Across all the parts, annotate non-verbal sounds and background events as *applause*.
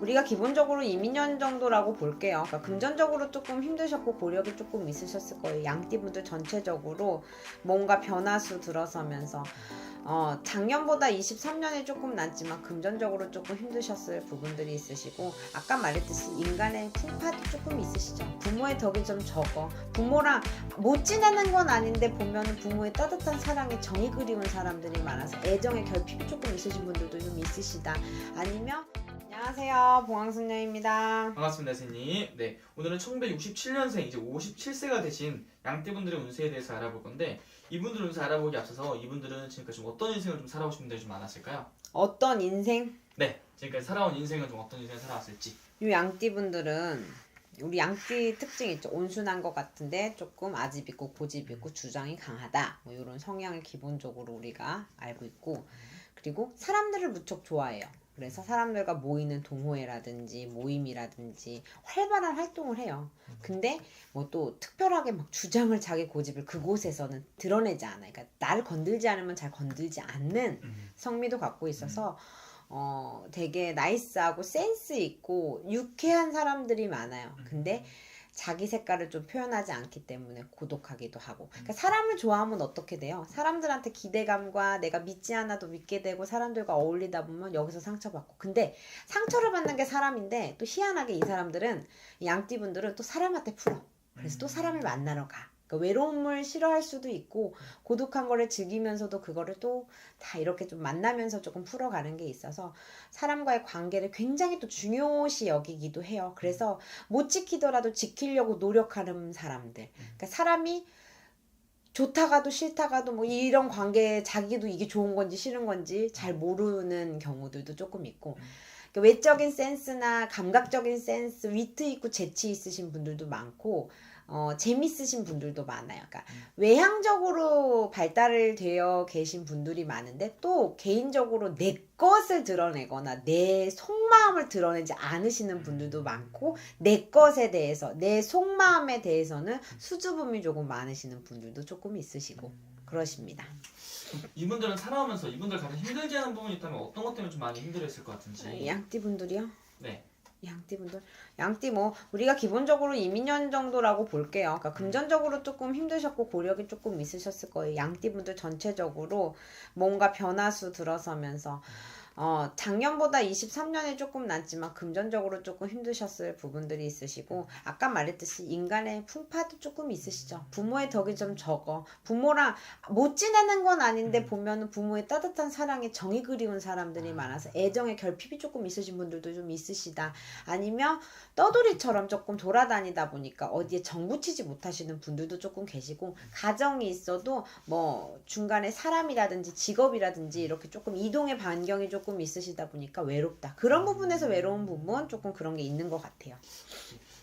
우리가 기본적으로 이민년 정도라고 볼게요. 그러니까 금전적으로 조금 힘드셨고 고력이 조금 있으셨을 거예요. 양띠분들 전체적으로 뭔가 변화수 들어서면서 어, 작년보다 23년에 조금 낫지만 금전적으로 조금 힘드셨을 부분들이 있으시고 아까 말했듯이 인간의 풍파도 조금 있으시죠. 부모의 덕이 좀 적어. 부모랑 못 지내는 건 아닌데 보면은 부모의 따뜻한 사랑에 정이 그리운 사람들이 많아서 애정의 결핍이 조금 있으신 분들도 좀 있으시다. 아니면 안녕하세요. 봉황순녀입니다. 반갑습니다, 선생님. 네, 오늘은 1967년생 이제 57세가 되신 양띠분들의 운세에 대해서 알아볼 건데 이분들 운세 알아보기 앞서서 이분들은 지금까지 좀 어떤 인생을 좀 살아오신 분들이 좀 많았을까요? 어떤 인생? 네, 지금까지 살아온 인생은 좀 어떤 인생을 살아왔을지. 이 양띠분들은 우리 양띠 특징 있죠. 온순한 것 같은데 조금 아집 있고 고집 있고 주장이 강하다. 뭐 이런 성향을 기본적으로 우리가 알고 있고 그리고 사람들을 무척 좋아해요. 그래서 사람들과 모이는 동호회라든지 모임이라든지 활발한 활동을 해요. 근데 뭐 또 특별하게 막 주장을 자기 고집을 그곳에서는 드러내지 않아요. 그러니까 나를 건들지 않으면 잘 건들지 않는 성미도 갖고 있어서 어 되게 나이스하고 센스 있고 유쾌한 사람들이 많아요. 근데 자기 색깔을 좀 표현하지 않기 때문에 고독하기도 하고. 그러니까 사람을 좋아하면 어떻게 돼요? 사람들한테 기대감과 내가 믿지 않아도 믿게 되고 사람들과 어울리다 보면 여기서 상처받고. 근데 상처를 받는 게 사람인데 또 희한하게 이 사람들은 이 양띠분들은 또 사람한테 풀어. 그래서 또 사람을 만나러 가. 그러니까 외로움을 싫어할 수도 있고 고독한 거를 즐기면서도 그거를 또 다 이렇게 좀 만나면서 조금 풀어가는 게 있어서 사람과의 관계를 굉장히 또 중요시 여기기도 해요. 그래서 못 지키더라도 지키려고 노력하는 사람들. 그러니까 사람이 좋다가도 싫다가도 뭐 이런 관계에 자기도 이게 좋은 건지 싫은 건지 잘 모르는 경우들도 조금 있고 그러니까 외적인 센스나 감각적인 센스, 위트 있고 재치 있으신 분들도 많고 어, 재밌으신 분들도 많아요. 그러니까 외향적으로 발달을 되어 계신 분들이 많은데 또 개인적으로 내 것을 드러내거나 내 속마음을 드러내지 않으시는 분들도 많고 내 것에 대해서 내 속마음에 대해서는 수줍음이 조금 많으시는 분들도 조금 있으시고 그러십니다. 이분들은 살아오면서 이분들 가장 힘들지 않은 부분이 있다면 어떤 것 때문에 좀 많이 힘들었을 것 같은지. 양띠 분들이요? 네. 양띠 분들 양띠 뭐 우리가 기본적으로 이민년 정도라고 볼게요. 그러니까 금전적으로 조금 힘드셨고 고력이 조금 있으셨을 거예요. 양띠 분들 전체적으로 뭔가 변화수 들어서면서 어 작년보다 23년에 조금 낫지만 금전적으로 조금 힘드셨을 부분들이 있으시고 아까 말했듯이 인간의 풍파도 조금 있으시죠. 부모의 덕이 좀 적어. 부모랑 못 지내는 건 아닌데 보면은 부모의 따뜻한 사랑에 정이 그리운 사람들이 많아서 애정의 결핍이 조금 있으신 분들도 좀 있으시다. 아니면 떠돌이처럼 조금 돌아다니다 보니까 어디에 정붙이지 못하시는 분들도 조금 계시고 가정이 있어도 뭐 중간에 사람이라든지 직업이라든지 이렇게 조금 이동의 반경이 조금 있으시다 보니까 외롭다. 그런 부분에서 외로운 부분 조금 그런 게 있는 것 같아요.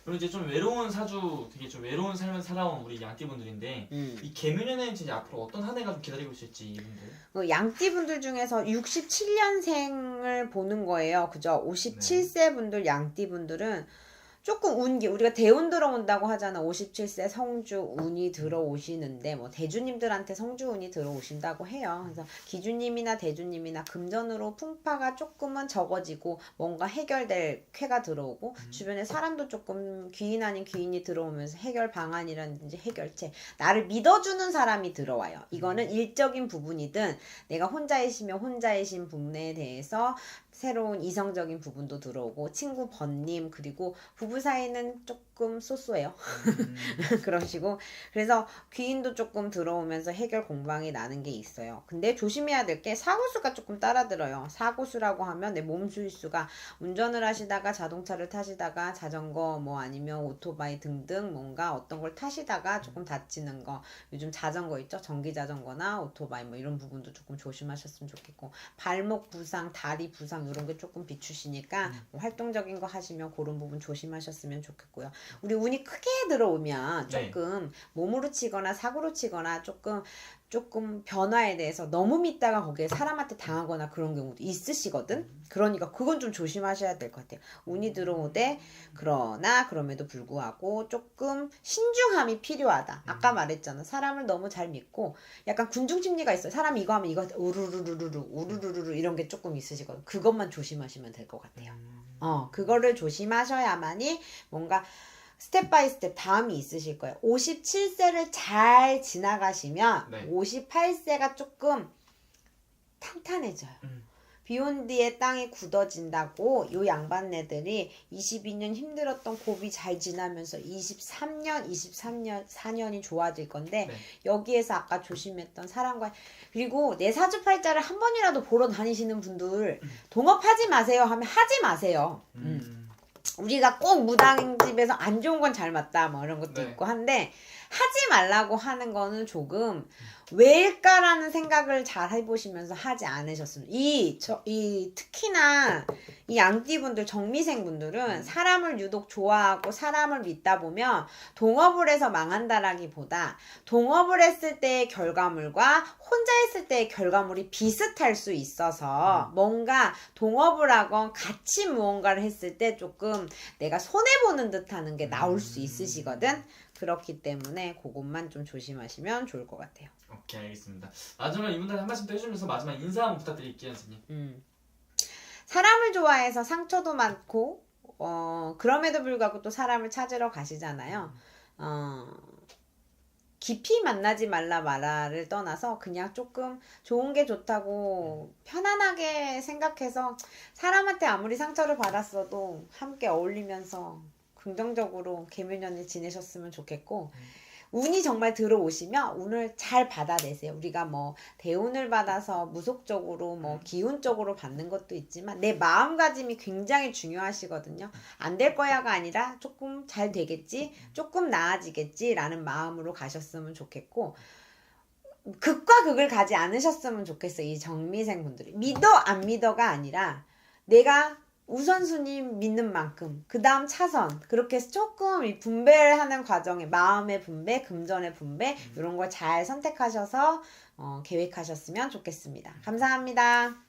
그리고 이제 좀 외로운 사주, 되게 좀 외로운 삶을 살아온 우리 양띠분들인데 음. 이 개묘년에는 진짜 앞으로 어떤 한 해가 좀 기다리고 있을지 이분들. 어, 양띠 분들 중에서 67년생을 보는 거예요. 그죠? 57세 분들 양띠 분들은 조금 운기 우리가 대운 들어온다고 하잖아. 57세 성주 운이 들어오시는데 뭐 대주님들한테 성주 운이 들어오신다고 해요. 그래서 기주님이나 대주님이나 금전으로 풍파가 조금은 적어지고 뭔가 해결될 쾌가 들어오고 주변에 사람도 조금 귀인 아닌 귀인이 들어오면서 해결 방안이라든지 해결책 나를 믿어주는 사람이 들어와요. 이거는 일적인 부분이든 내가 혼자이시면 혼자이신 부분에 대해서 새로운 이성적인 부분도 들어오고 친구 번님 그리고 부부 사이는 조금 쏘쏘해요. *laughs* 그러시고. 그래서 귀인도 조금 들어오면서 해결 공방이 나는 게 있어요. 근데 조심해야 될 게 사고수가 조금 따라들어요. 사고수라고 하면 내 몸수일수가 운전을 하시다가 자동차를 타시다가 자전거 뭐 아니면 오토바이 등등 뭔가 어떤 걸 타시다가 조금 다치는 거. 요즘 자전거 있죠? 전기 자전거나 오토바이 뭐 이런 부분도 조금 조심하셨으면 좋겠고. 발목 부상 다리 부상 이런 게 조금 비추시니까 뭐 활동적인 거 하시면 그런 부분 조심하셨으면 좋겠고요 우리 운이 크게 들어오면 네. 조금 몸으로 치거나 사고로 치거나 조금 조금 변화에 대해서 너무 믿다가 거기에 사람한테 당하거나 그런 경우도 있으시거든. 그러니까 그건 좀 조심하셔야 될 것 같아요. 운이 들어오되 그러나 그럼에도 불구하고 조금 신중함이 필요하다. 아까 말했잖아. 사람을 너무 잘 믿고 약간 군중 심리가 있어요. 사람이 이거 하면 이거 우르르르르르 우르르르르 이런 게 조금 있으시거든. 그것만 조심하시면 될 것 같아요. 어, 그거를 조심하셔야만이 뭔가 스텝 바이 스텝 다음이 있으실 거예요. 57세를 잘 지나가시면 네. 58세가 조금 탄탄해져요. 음. 비온 뒤에 땅이 굳어진다고 요 양반네들이 22년 힘들었던 고비 잘 지나면서 23년, 23년, 4년이 좋아질 건데 네. 여기에서 아까 조심했던 사람과 그리고 내 사주팔자를 한 번이라도 보러 다니시는 분들 동업하지 마세요 하면 하지 마세요. 음. 음. 우리가 꼭 무당집에서 안 좋은 건 잘 맞다 뭐 이런 것도 네. 있고 한데 하지 말라고 하는 거는 조금 왜일까라는 생각을 잘 해보시면서 하지 않으셨으면 이, 저, 이 특히나 이 양띠분들 정미생 분들은 사람을 유독 좋아하고 사람을 믿다 보면 동업을 해서 망한다라기보다 동업을 했을 때의 결과물과 혼자 했을 때의 결과물이 비슷할 수 있어서 뭔가 동업을 하건 같이 무언가를 했을 때 조금 내가 손해보는 듯 하는 게 나올 수 있으시거든. 그렇기 때문에 그것만 좀 조심하시면 좋을 것 같아요. 오케이 알겠습니다. 마지막 이분들 한 말씀 더 해주면서 마지막 인사 한번 부탁드릴게요, 선생님. 음. 사람을 좋아해서 상처도 많고, 어, 그럼에도 불구하고 또 사람을 찾으러 가시잖아요. 어, 깊이 만나지 말라 마라를 떠나서 그냥 조금 좋은 게 좋다고 편안하게 생각해서 사람한테 아무리 상처를 받았어도 함께 어울리면서 긍정적으로 개묘년을 지내셨으면 좋겠고 운이 정말 들어오시면 운을 잘 받아내세요. 우리가 뭐 대운을 받아서 무속적으로 뭐 기운적으로 받는 것도 있지만 내 마음가짐이 굉장히 중요하시거든요. 안 될 거야가 아니라 조금 잘 되겠지, 조금 나아지겠지라는 마음으로 가셨으면 좋겠고 극과 극을 가지 않으셨으면 좋겠어요. 이 정미생 분들이 믿어 안 믿어가 아니라 내가 우선순위 믿는 만큼 그 다음 차선 그렇게 해서 조금 이 분배를 하는 과정에 마음의 분배, 금전의 분배 이런 걸 잘 선택하셔서 어, 계획하셨으면 좋겠습니다. 감사합니다.